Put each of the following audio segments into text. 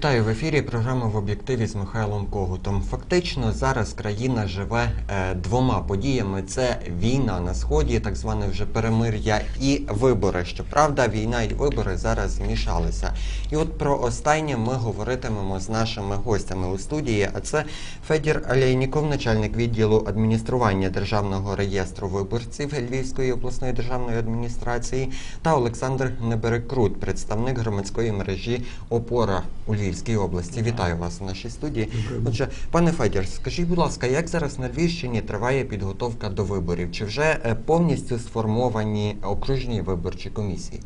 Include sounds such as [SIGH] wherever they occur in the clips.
Вітаю в ефірі. Програма в об'єктиві з Михайлом Когутом. Фактично зараз країна живе е, двома подіями: це війна на сході, так зване вже перемир'я, і вибори. Щоправда, війна і вибори зараз змішалися. І от про останнє ми говоритимемо з нашими гостями у студії. А це Федір Алейніков, начальник відділу адміністрування державного реєстру виборців Львівської обласної державної адміністрації, та Олександр Неберекрут, представник громадської мережі Опора у Львівській області. Вітаю вас у нашій студії. Отже, пане Федір, скажіть, будь ласка, як зараз на Львівщині триває підготовка до виборів? Чи вже е, повністю сформовані окружні виборчі комісії?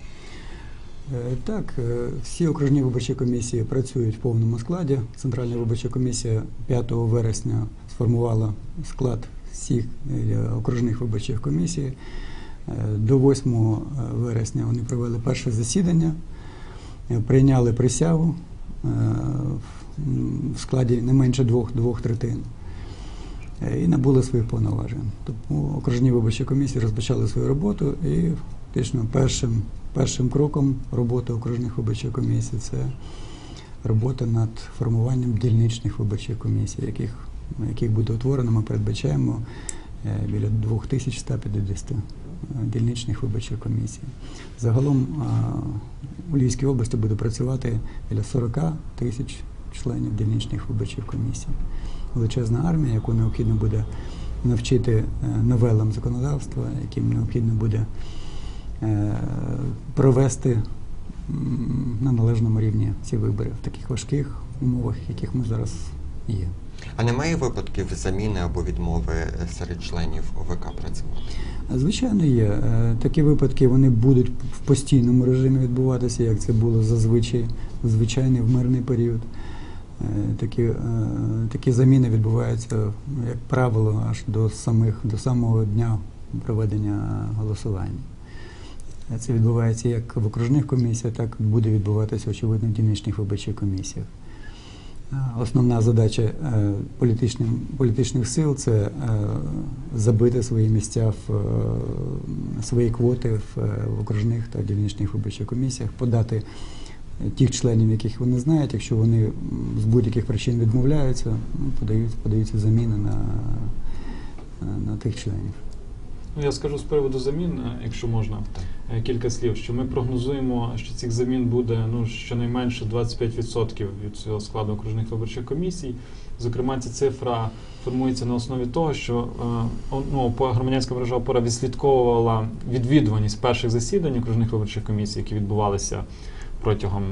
Е, Так, е, всі окружні виборчі комісії працюють в повному складі. Центральна виборча комісія 5 вересня сформувала склад всіх окружних виборчих комісій. До 8 вересня вони провели перше засідання, прийняли присягу в- складі не менше двох, двох третин. Е, І набули своїх повноважень. Тому окружні виборчі комісії розпочали свою роботу і фактично першим, першим кроком роботи окружних виборчих комісій це робота над формуванням дільничних виборчих комісій, яких, яких буде утворено, ми передбачаємо е, біля 2150 е, дільничних виборчих комісій. Загалом у Львівській області буде працювати біля 40 тисяч членів дільничних виборчих комісій. Величезна армія, яку необхідно буде навчити е, новелам законодавства, яким необхідно буде е, провести на належному рівні ці вибори в таких важких умовах, яких ми зараз є. А немає випадків заміни або відмови е, серед членів ОВК працювати? Звичайно, є. Е, Такі випадки вони будуть в постійному режимі відбуватися, як це було зазвичай, звичайний в мирний період. Е, Такі, такі заміни відбуваються, як правило, аж до, самих, до самого дня проведення голосування. Це відбувається як в окружних комісіях, так буде відбуватися, очевидно, в дільничних виборчих комісіях. Основна задача е, політичним, політичних сил це е, забити свої місця в е, свої квоти в, в окружних та дільничних виборчих комісіях, подати тих членів, яких вони знають. Якщо вони з будь-яких причин відмовляються, ну, подають, подаються заміни на, на тих членів. Ну, я скажу з приводу замін, е, якщо можна, е, кілька слів, що ми прогнозуємо, що цих замін буде ну, щонайменше 25% від цього складу окружних виборчих комісій. Зокрема, ця цифра формується на основі того, що е, ну, по- громадянська мережа опора відслідковувала відвідуваність перших засідань окружних виборчих комісій, які відбувалися протягом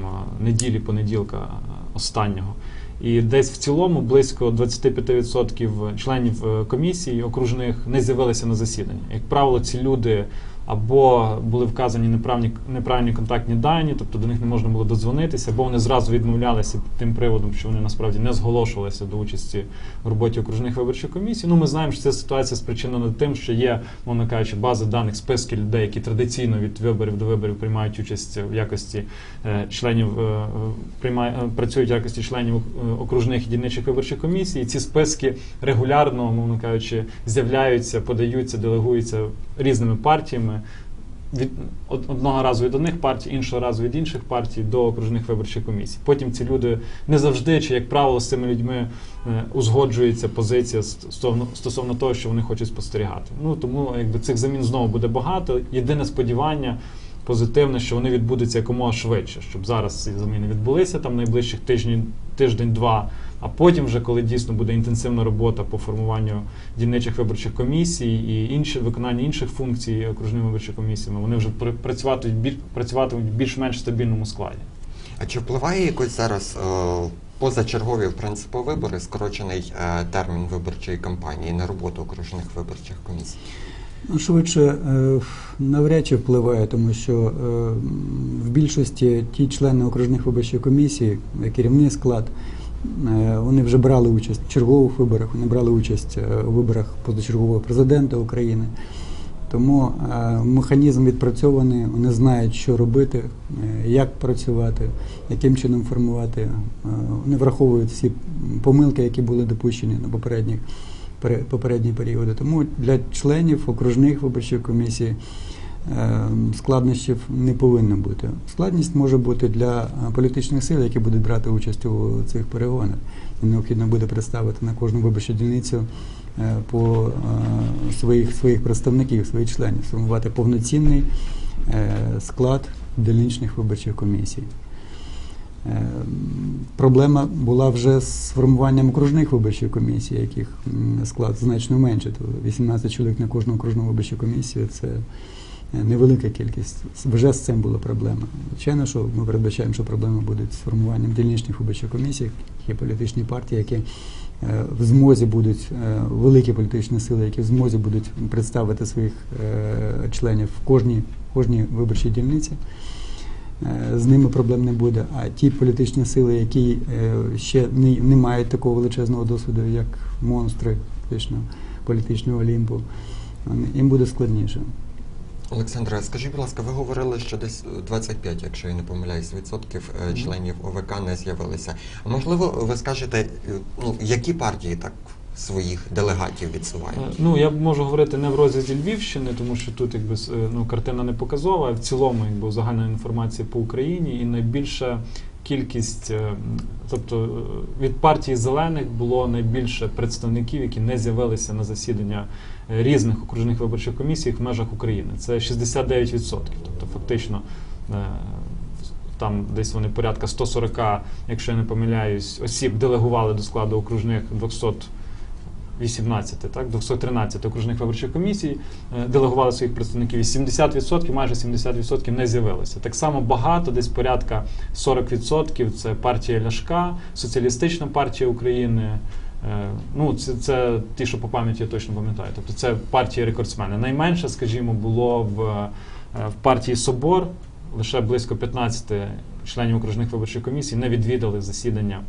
неділі, понеділка е, останнього. І десь в цілому близько 25% членів е, комісії окружних не з'явилися на засідання. Як правило, ці люди або були вказані неправні, неправильні контактні дані, тобто до них не можна було додзвонитися, або вони зразу відмовлялися тим приводом, що вони насправді не зголошувалися до участі в роботі окружних виборчих комісій. Ну, ми знаємо, що ця ситуація спричинена тим, що є, мовно кажучи, база даних списки людей, які традиційно від виборів до виборів приймають участь в якості е, членів, е, приймає, е, працюють в якості членів окружних і дільничих виборчих комісій. І ці списки регулярно, мовно кажучи, з'являються, подаються, делегуються різними партіями. Від одного разу від одних партій, іншого разу від інших партій до окружних виборчих комісій. Потім ці люди не завжди, чи як правило, з цими людьми е, узгоджується позиція стосовно, стосовно того, що вони хочуть спостерігати. Ну тому якби цих замін знову буде багато. Єдине сподівання позитивне, що вони відбудуться якомога швидше, щоб зараз ці заміни відбулися там найближчих тижні, тиждень-два. А потім, вже коли дійсно буде інтенсивна робота по формуванню дільничих виборчих комісій і інші виконання інших функцій окружними виборчими комісіями, вони вже пр- працюватимуть біль, працюватимуть більш-менш стабільному складі. А чи впливає якось зараз е, позачергові в принципі вибори, скорочений е, термін виборчої кампанії на роботу окружних виборчих комісій? Ну, Швидше е, навряд чи впливає, тому що е, в більшості ті члени окружних виборчих комісій, е, керівний склад, вони вже брали участь в чергових виборах, вони брали участь у виборах позачергового президента України. Тому механізм відпрацьований, вони знають, що робити, як працювати, яким чином формувати. Вони враховують всі помилки, які були допущені на попередніх пере- попередні періоди. Тому для членів окружних виборчих комісій е, складнощів не повинно бути. Складність може бути для е, політичних сил, які будуть брати участь у цих перегонах. Необхідно буде представити на кожну виборчу дільницю е, по своїх, своїх представників, своїх членів, сформувати повноцінний склад дільничних виборчих комісій. Проблема була вже з формуванням окружних виборчих комісій, яких склад значно менше. То 18 чоловік на кожну окружну виборчу комісію це е, невелика кількість. Вже з цим була проблема. Звичайно, що ми передбачаємо, що проблеми будуть з формуванням дільничних виборчих комісій. Є політичні партії, які е, в змозі будуть е, великі політичні сили, які в змозі будуть представити своїх членів в кожній, кожній виборчій дільниці. Е, З ними проблем не буде. А ті політичні сили, які е, ще не, не мають такого величезного досвіду, як монстри фактично, політичного олімпу, їм буде складніше. Олександре, скажіть, будь ласка, ви говорили, що десь е, 25, якщо я не помиляюсь, відсотків е, членів ОВК не з'явилися. А можливо, ви скажете, ну які партії так своїх делегатів відсувають? Е, Ну, я можу говорити не в розрізі Львівщини, тому що тут якби е, ну, картина не показова, а в цілому якби загальна інформація по Україні і найбільша кількість, е, тобто від партії зелених було найбільше представників, які не з'явилися на засідання різних окружних виборчих комісій в межах України. Це 69%. Тобто фактично там десь вони порядка 140, якщо я не помиляюсь, осіб делегували до складу окружних 200 18, так, 213 окружних виборчих комісій е, делегували своїх представників, і 70%, майже 70% не з'явилося. Так само багато, десь порядка 40% це партія Ляшка, Соціалістична партія України. Е, Ну, це, це ті, що по пам'яті я точно пам'ятаю. Тобто це партія рекордсмени. Найменше, скажімо, було в, е, в партії Собор. Лише близько 15 членів окружних виборчих комісій не відвідали засідання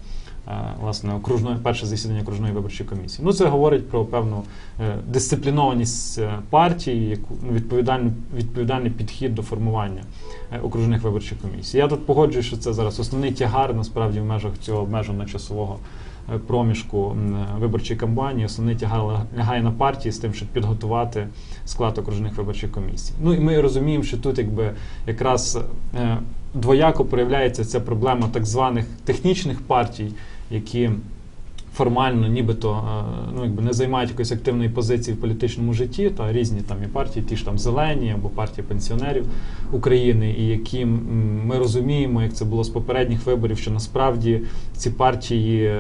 власне окружної перше засідання окружної виборчої комісії. Ну це говорить про певну е, дисциплінованість е, партії, яку ну, відповідальний, відповідальний підхід до формування е, окружних виборчих комісій. Я тут погоджуюсь, що це зараз основний тягар насправді в межах цього обмеженого часового е, проміжку е, виборчої кампанії. Основний тягар лягає на партії з тим, щоб підготувати склад окружних виборчих комісій. Ну і ми розуміємо, що тут якби якраз е, двояко проявляється ця проблема так званих технічних партій, які формально нібито е, ну, якби не займають якоїсь активної позиції в політичному житті, та різні там і партії, ті ж там зелені або партія пенсіонерів України, і які ми розуміємо, як це було з попередніх виборів, що насправді ці партії.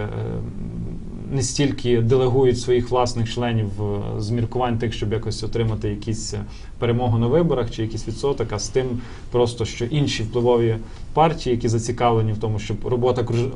Не стільки делегують своїх власних членів е, з міркувань тих, щоб якось отримати якісь е, перемогу на виборах чи якийсь відсоток, а з тим просто, що інші впливові партії, які зацікавлені в тому, щоб робота окруж-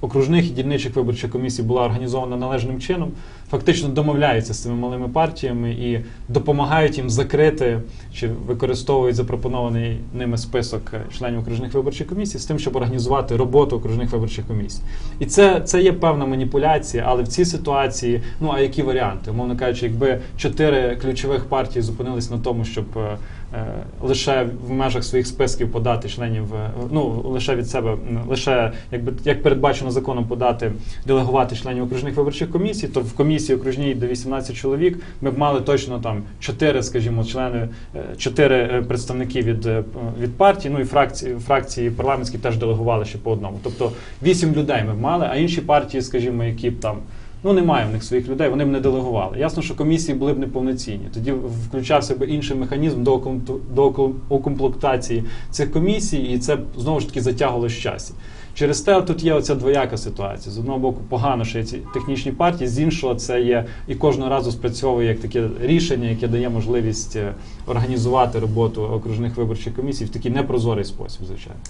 окружних і дільничих виборчих комісій була організована належним чином, фактично домовляються з цими малими партіями і допомагають їм закрити чи використовують запропонований ними список е, членів окружних виборчих комісій з тим, щоб організувати роботу окружних виборчих комісій. І це, це є певна маніпуляція, але в цій ситуації, ну а які варіанти? Умовно кажучи, якби чотири ключових партії зупинились на тому, щоб е, е, лише в межах своїх списків подати членів, ну лише від себе, лише якби як передбачено законом подати делегувати членів окружних виборчих комісій, то в комісії окружній до 18 чоловік ми б мали точно там чотири, скажімо, члени, е, чотири е, представники від, е, від партії, ну і фракції, фракції парламентські теж делегували ще по одному. Тобто вісім людей ми б мали, а інші партії, скажімо, які б там. Ну, немає в них своїх людей, вони б не делегували. Ясно, що комісії були б неповноцінні. Тоді включався б інший механізм до оком- до оком- укомплектації цих комісій, і це знову ж таки затягувало з часі. Через те тут є оця двояка ситуація. З одного боку, погано, що є ці технічні партії, з іншого, це є і кожного разу спрацьовує як таке рішення, яке дає можливість е, організувати роботу окружних виборчих комісій в такий непрозорий спосіб, звичайно.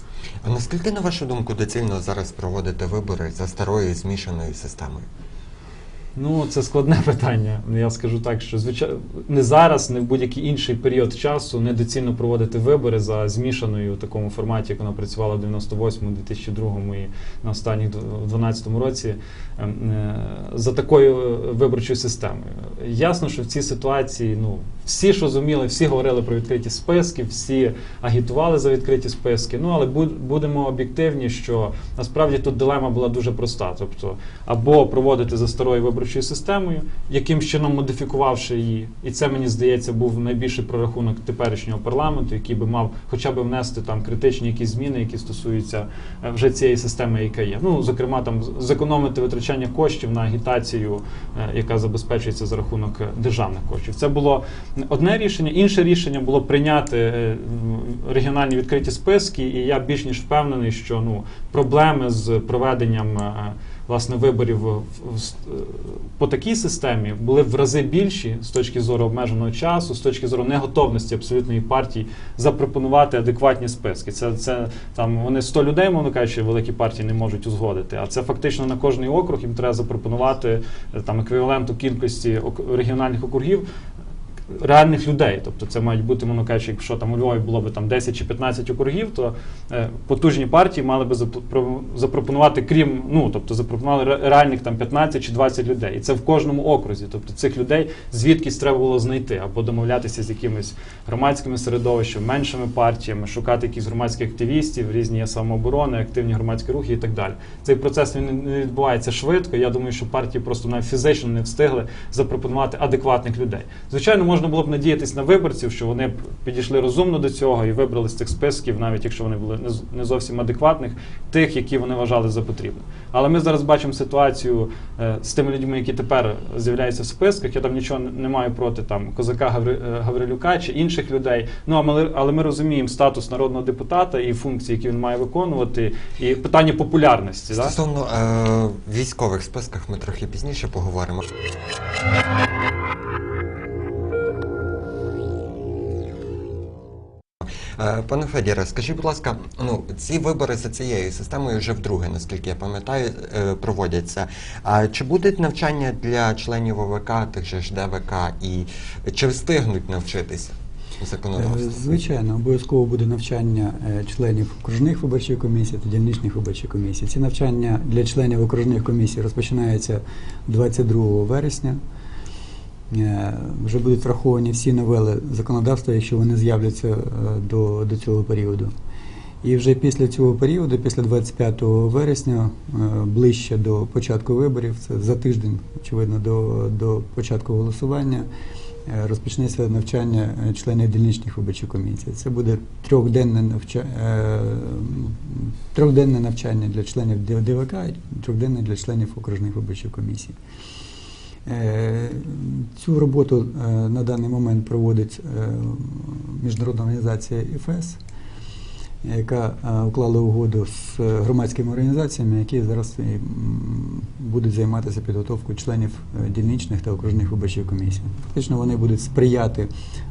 А наскільки, на вашу думку, доцільно зараз проводити вибори за старою змішаною системою? Ну, це складне [LAUGHS] питання. Я скажу так, що звичайно не зараз, не в будь-який інший період часу недоцільно проводити вибори за змішаною в такому форматі, як вона працювала в 98-му, 2002-му і на останніх в 12-му році ем, е, за такою виборчою системою. Ясно, що в цій ситуації, ну всі ж розуміли, всі говорили про відкриті списки, всі агітували за відкриті списки. Ну але буд- будемо об'єктивні, що насправді тут дилема була дуже проста. Тобто, або проводити за старою виборчою системою, яким чином модифікувавши її, і це мені здається був найбільший прорахунок теперішнього парламенту, який би мав хоча б внести там критичні якісь зміни, які стосуються е, вже цієї системи, яка є. Ну зокрема, там зекономити витрачання коштів на агітацію, е, яка забезпечується за рахунок е, державних коштів. Це було одне рішення. Інше рішення було прийняти е, регіональні відкриті списки, і я більш ніж впевнений, що ну проблеми з проведенням. е, Власне, виборів е, по такій системі були в рази більші з точки зору обмеженого часу, з точки зору неготовності абсолютної партії запропонувати адекватні списки. Це, це там вони 100 людей, мовно кажучи, великі партії не можуть узгодити. А це фактично на кожний округ їм треба запропонувати там еквіваленту кількості регіональних округів. Реальних людей, тобто це мають бути, мовно кажучи, якщо там у Львові було б там 10 чи 15 округів, то е, потужні партії мали би запропонувати, крім ну тобто запропонували реальних там 15 чи 20 людей, і це в кожному окрузі. Тобто цих людей звідкись треба було знайти або домовлятися з якимись громадськими середовищами, меншими партіями, шукати якісь громадських активістів, різні самооборони, активні громадські рухи і так далі. Цей процес він не відбувається швидко. Я думаю, що партії просто навіть фізично не встигли запропонувати адекватних людей. Звичайно, можна було б надіятися на виборців, що вони б підійшли розумно до цього і вибрали з цих списків, навіть якщо вони були не зовсім адекватних, тих, які вони вважали за потрібне. Але ми зараз бачимо ситуацію е, з тими людьми, які тепер з'являються в списках. Я там нічого не- маю проти там козака е, Гаврилюка чи інших людей. Ну а ми, але ми розуміємо статус народного депутата і функції, які він має виконувати, і питання популярності. Да? Стосовно е, військових списках ми трохи пізніше поговоримо. Пане Федіре, скажіть, будь ласка, ну ці вибори за цією системою вже вдруге, наскільки я пам'ятаю, е, проводяться. А чи будуть навчання для членів ОВК, тих же ж ДВК, і чи встигнуть навчитися Е, законодавству? Звичайно, обов'язково буде навчання е, членів окружних виборчих комісій та дільничних виборчих комісій. Ці навчання для членів окружних комісій розпочинаються 22 вересня. Е, Вже будуть враховані всі новели законодавства, якщо вони з'являться е, до, до цього періоду. І вже після цього періоду, після 25 вересня, е, ближче до початку виборів, це за тиждень, очевидно, до, до початку голосування, розпочнеться навчання членів дільничних виборчих комісій. Це буде трьохденне, навча... е, трьохденне навчання для членів ДВК трьохденне для членів окружних виборчих комісій. Е, Цю роботу е, на даний момент проводить е, міжнародна організація ІФЕС, яка уклала угоду з громадськими організаціями, які зараз будуть займатися підготовкою членів дільничних та окружних виборчих комісій. Фактично вони будуть сприяти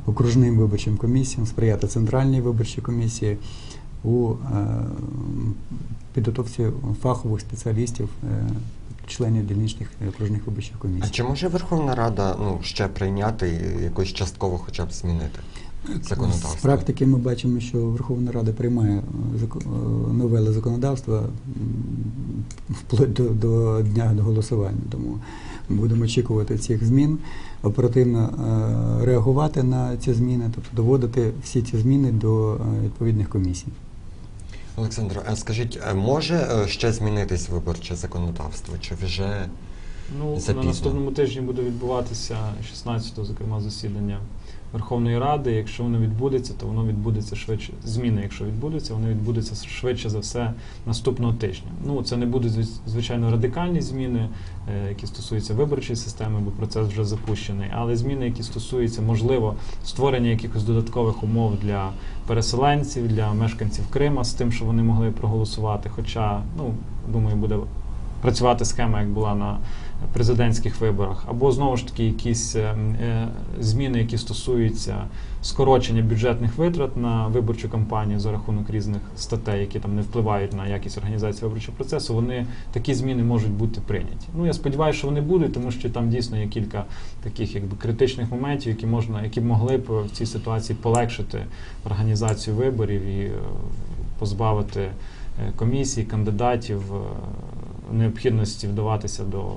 окружним виборчим комісіям, сприяти центральній виборчій комісії у підготовці фахових спеціалістів. Е, Членів дільничних окружних виборчих комісій. А чи може Верховна Рада ну ще прийняти якось частково, хоча б змінити законодавство? З практики ми бачимо, що Верховна Рада приймає е, е, новели законодавства вплоть до, до дня до голосування. Тому будемо очікувати цих змін, оперативно е, реагувати на ці зміни, тобто доводити всі ці зміни до е, відповідних комісій. Олександро, а скажіть, е, може е, ще змінитись виборче законодавство? Чи вже Ну, Запізно. на наступному тижні буде відбуватися 16-го, зокрема, засідання Верховної Ради. Якщо воно відбудеться, то воно відбудеться швидше. Зміни, якщо відбудуться, вони відбудуться швидше за все наступного тижня. Ну, це не будуть звич- звичайно радикальні зміни, е, які стосуються виборчої системи, бо процес вже запущений. Але зміни, які стосуються, можливо, створення якихось додаткових умов для переселенців, для мешканців Крима з тим, що вони могли проголосувати. Хоча, ну, думаю, буде працювати схема, як була на президентських виборах, або знову ж таки якісь е, е, зміни, які стосуються скорочення бюджетних витрат на виборчу кампанію за рахунок різних статей, які там не впливають на якість організації виборчого процесу. Вони такі зміни можуть бути прийняті. Ну я сподіваюся, що вони будуть, тому що там дійсно є кілька таких якби критичних моментів, які можна, які б могли б в цій ситуації полегшити організацію виборів і е, позбавити комісій, кандидатів необхідності вдаватися до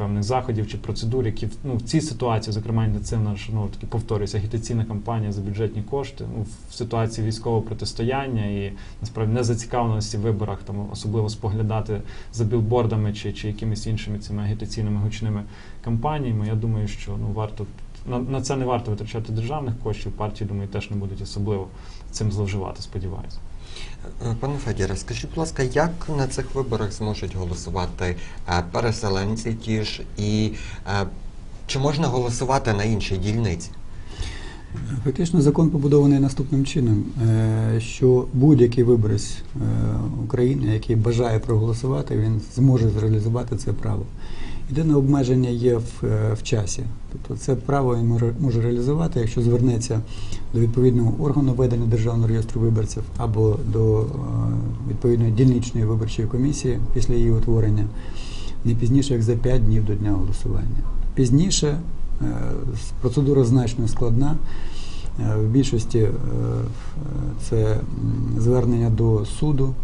певних заходів чи процедур, які ну, в цій ситуації, зокрема інтенсивна ну, таки повторюється агітаційна кампанія за бюджетні кошти ну, в ситуації військового протистояння і насправді незацікавленості в виборах, там особливо споглядати за білбордами чи, чи якимись іншими цими агітаційними гучними кампаніями. Я думаю, що ну варто на, на це не варто витрачати державних коштів. Партії думаю, теж не будуть особливо цим зловживати. Сподіваюся. Е, Пане Федіре, скажіть, будь ласка, як на цих виборах зможуть голосувати е, переселенці ті ж, і е, чи можна голосувати на іншій дільниці? Фактично закон побудований наступним чином, що будь-який виборець України, який бажає проголосувати, він зможе зреалізувати це право. Єдине обмеження є в, е, в часі. Тобто це право він може, реалізувати, якщо звернеться до відповідного органу ведення Державного реєстру виборців або до е, відповідної дільничної виборчої комісії після її утворення, не пізніше як за 5 днів до дня голосування. Пізніше е, процедура значно складна. В більшості це звернення до суду.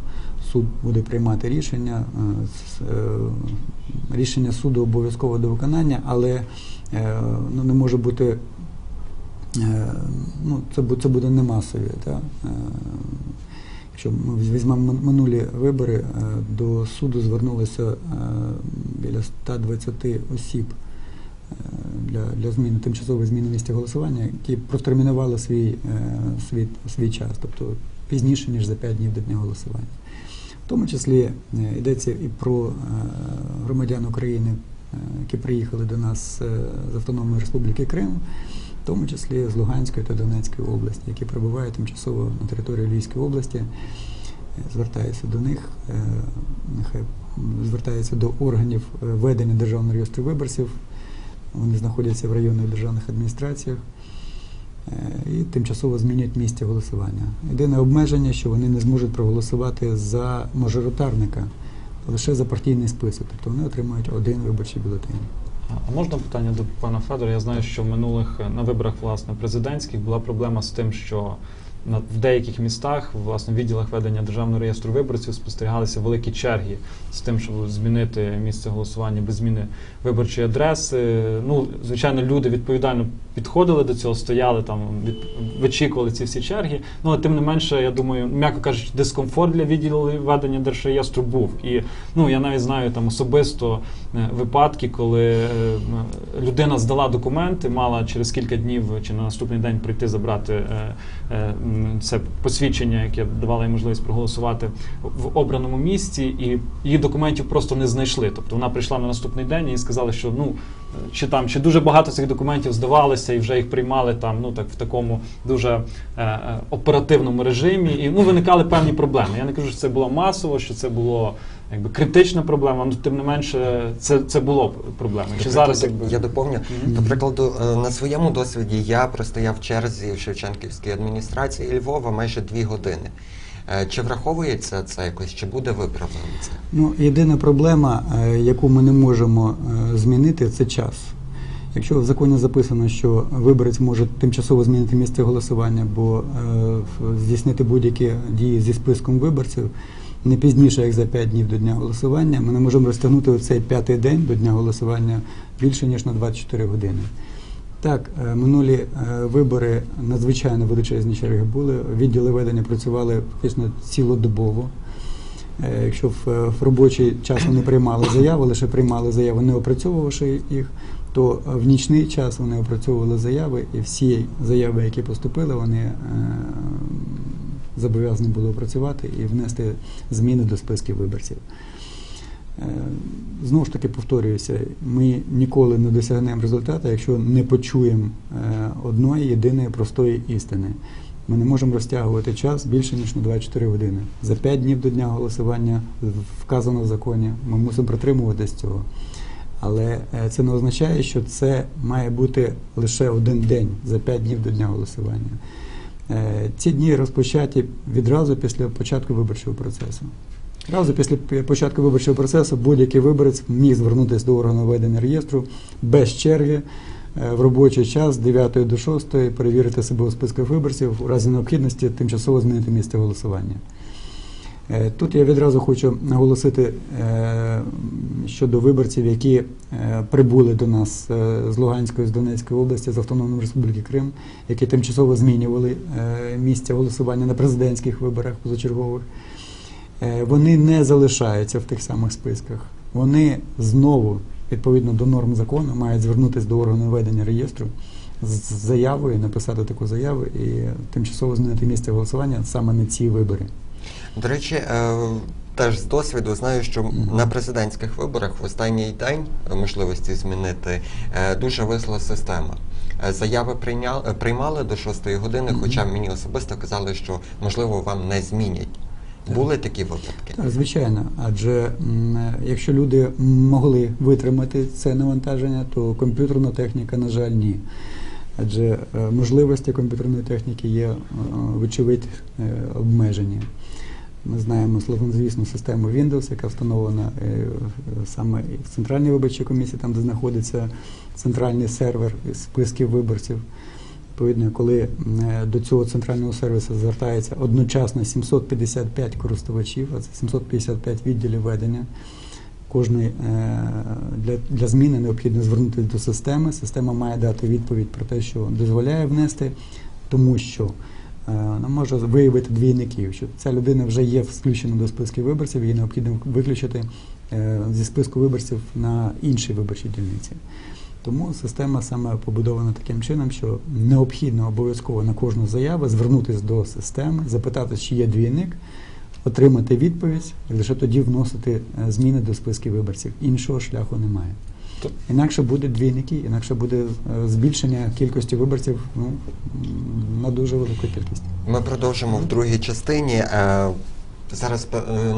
Суд буде приймати рішення. е, е, Рішення суду обов'язково до виконання, але е, ну, не може бути. Ну, це, це буде не масові. Та? Якщо ми візьмемо минулі вибори, до суду звернулося біля 120 осіб для, для зміни тимчасової зміни місця голосування, які протермінували свій, свій, свій час, тобто пізніше, ніж за 5 днів до дня голосування. В тому числі е, йдеться і про е, громадян України, е, які приїхали до нас з Автономної Республіки Крим, в тому числі з Луганської та Донецької області, які перебувають тимчасово на території Львівської області. Звертаюся до них, нехай звертаються до органів ведення Державного реєстру виборців. Вони знаходяться в районних державних адміністраціях і тимчасово змінять місце голосування. Єдине обмеження, що вони не зможуть проголосувати за мажоритарника лише за партійний список, тобто вони отримують один виборчий бюлетень. А можна питання до пана Федора? Я знаю, що в минулих е, на виборах власне президентських була проблема з тим, що на в деяких містах, власне, відділах ведення державного реєстру виборців спостерігалися великі черги з тим, щоб змінити місце голосування без зміни виборчої адреси. Ну, звичайно, люди відповідально підходили до цього, стояли там, від, вичікували ці всі черги. Ну, але тим не менше, я думаю, м'яко кажучи, дискомфорт для відділу ведення держреєстру був. І ну, я навіть знаю там особисто е, випадки, коли е, людина здала документи, мала через кілька днів чи на наступний день прийти забрати е, це посвідчення, яке давало їй можливість проголосувати в обраному місці, і її документів просто не знайшли. Тобто вона прийшла на наступний день і сказала, що ну чи там чи дуже багато цих документів здавалося, і вже їх приймали там, ну так в такому дуже е, е, оперативному режимі. І ну виникали певні проблеми. Я не кажу, що це було масово, що це було якби критична проблема, але тим не менше, це, це було проблемою. Чи зараз якби я доповню. До прикладу, е, на своєму досвіді я простояв в черзі в Шевченківській адміністрації Львова майже дві години. Е, Чи враховується це якось, чи буде виправлено це? Ну, єдина проблема, е, яку ми не можемо е, змінити, це час. Якщо в законі записано, що виборець може тимчасово змінити місце голосування або е, здійснити будь-які дії зі списком виборців не пізніше, як за 5 днів до дня голосування, ми не можемо розтягнути цей п'ятий день до дня голосування більше ніж на 24 години. Так, е, минулі е, вибори надзвичайно величезні черги були. Відділи ведення працювали фактично цілодобово. Е, Якщо в, робочий час вони приймали заяви, лише приймали заяви, не опрацьовувавши їх, то в нічний час вони опрацьовували заяви, і всі заяви, які поступили, вони зобов'язані були опрацювати і внести зміни до списків виборців. Е, Знову ж таки повторююся, ми ніколи не досягнемо результату, якщо не почуємо е, одної єдиної простої істини. Ми не можемо розтягувати час більше ніж на 24 години. За 5 днів до дня голосування вказано в законі. Ми мусимо притримуватись цього. Але е, це не означає, що це має бути лише один день за 5 днів до дня голосування. Ці дні розпочаті відразу після початку виборчого процесу. Одразу після початку виборчого процесу будь-який виборець міг звернутися до органу ведення реєстру без черги е, в робочий час з 9 до 6 перевірити себе у списках виборців у разі необхідності тимчасово змінити місце голосування. Е, Тут я відразу хочу наголосити, е, щодо виборців, які прибули до нас з Луганської, з Донецької області, з Автономної Республіки Крим, які тимчасово змінювали е, місця голосування на президентських виборах позачергових. Е, Вони не залишаються в тих самих списках. Вони знову, відповідно до норм закону, мають звернутися до органу ведення реєстру з заявою, написати таку заяву і тимчасово змінити місце голосування саме на ці вибори. До речі, е, теж з досвіду знаю, що на президентських виборах в останній день е, можливості змінити дуже висла система. Заяви прийняли, приймали до 6 години, хоча мені особисто казали, що можливо вам не змінять. Були такі випадки? Так, звичайно, адже якщо люди могли витримати це навантаження, то комп'ютерна техніка, на жаль, ні. Адже е, можливості комп'ютерної техніки є, е, вочевидь, е, обмежені. Ми знаємо славнозвісну систему Windows, яка встановлена саме в Центральній виборчій комісії, там де знаходиться центральний сервер списків виборців. Відповідно, коли е, до цього центрального сервісу звертається одночасно 755 користувачів, а це 755 відділів ведення. Кожний е, для, для зміни необхідно звернутися до системи. Система має дати відповідь про те, що дозволяє внести, тому що е, вона може виявити двійників, що ця людина вже є включена до списків виборців, її необхідно виключити зі списку виборців на іншій виборчій дільниці. Тому система саме побудована таким чином, що необхідно обов'язково на кожну заяву звернутися до системи, запитати, чи є двійник, отримати відповідь і лише тоді вносити е, зміни до списків виборців. Іншого шляху немає. Інакше буде двійники, інакше буде е, збільшення кількості виборців ну, на дуже велику кількість. Ми продовжимо в другій частині. Е, Зараз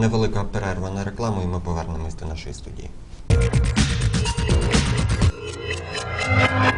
невелика перерва на рекламу, і ми повернемось до нашої студії. Thank you.